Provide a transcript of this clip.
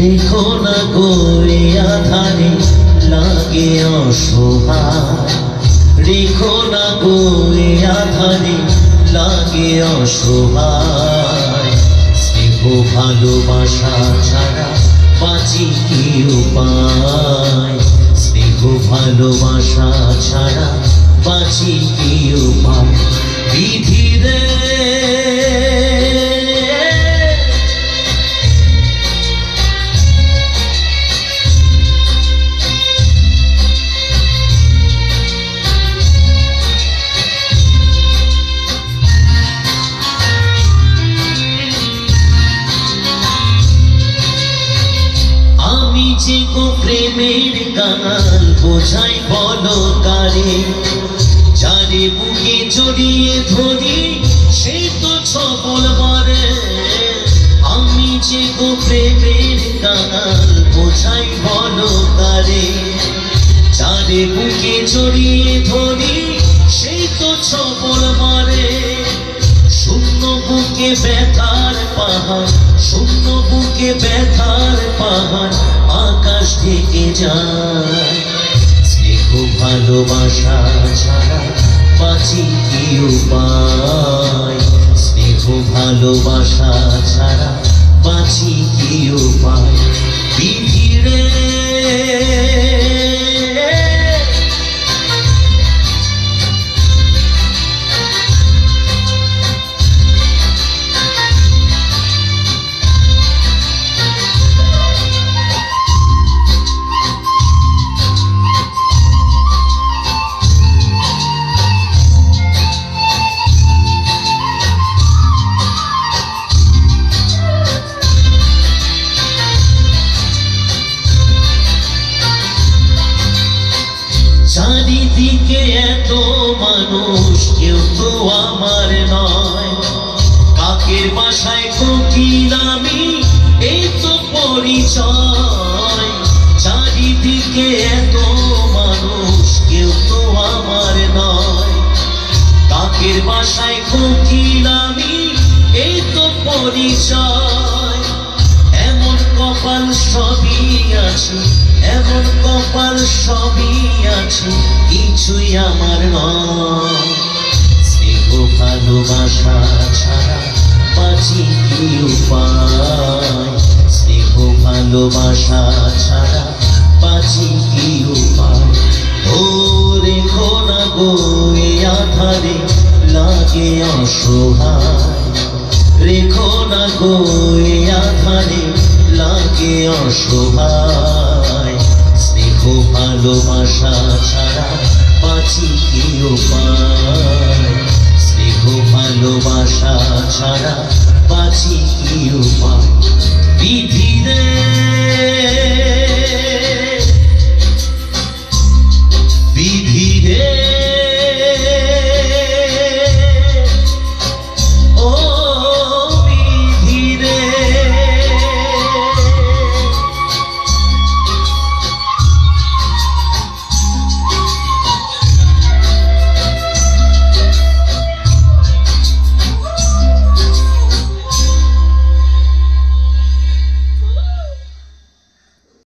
দেখো না গোয়ে আধারে লাগে অসহায়। রেখো না গোয়ে আধারে লাগে অসহায়। স্নেহ ভালোবাসা ছাড়া বাঁচি কি উপায়? স্নেহ ভালোবাসা ছাড়া বাঁচি কি উপায়? বিধি গো প্রেমের গান বোঝাই বলো কারে যারে বুকে জড়িয়ে ধরি সেই তো ছবল মারে। আমি যে প্রেমের বোঝাই বলো কারে যারে বুকে জড়িয়ে ধরি সেই তো ছবল মারে। বুকে ব্যথার পাহাড়, শূন্য বুকে ব্যথার পাহাড়, আকাশ থেকে যায়। স্নেহ ভালোবাসা ছাড়া বাঁচি কি উপায়? স্নেহ ভালোবাসা ছাড়া বাঁচি কি উপায়? এত মানুষ কেউ তো আমার নয়। কাকের বাসায় কোকিল আমি এই তো পরিচয়। চারিদিকে এত মানুষ কেউ তো আমার নয়। কাকের বাসায় কোকিল আমি এই তো পরিচয়। এমন কপাল সবই আছে। এমন কপাল সবই আছে, কিছুই আমার নয়। স্নেহ, ভালোবাসা ছাড়া বাঁচি কি উপায়? স্নেহ, ভালোবাসা ছাড়া বাঁচি কি উপায়? ও রেখো না গো এ আধারে, লাগে অসহায়। রেখো না গো এ আধারে, লাগে অসহায়। ভালোবাসা ছাড়া বাঁচি কি উপায়? স্নেহ ভালোবাসা ছাড়া বাঁচি কি উপায়?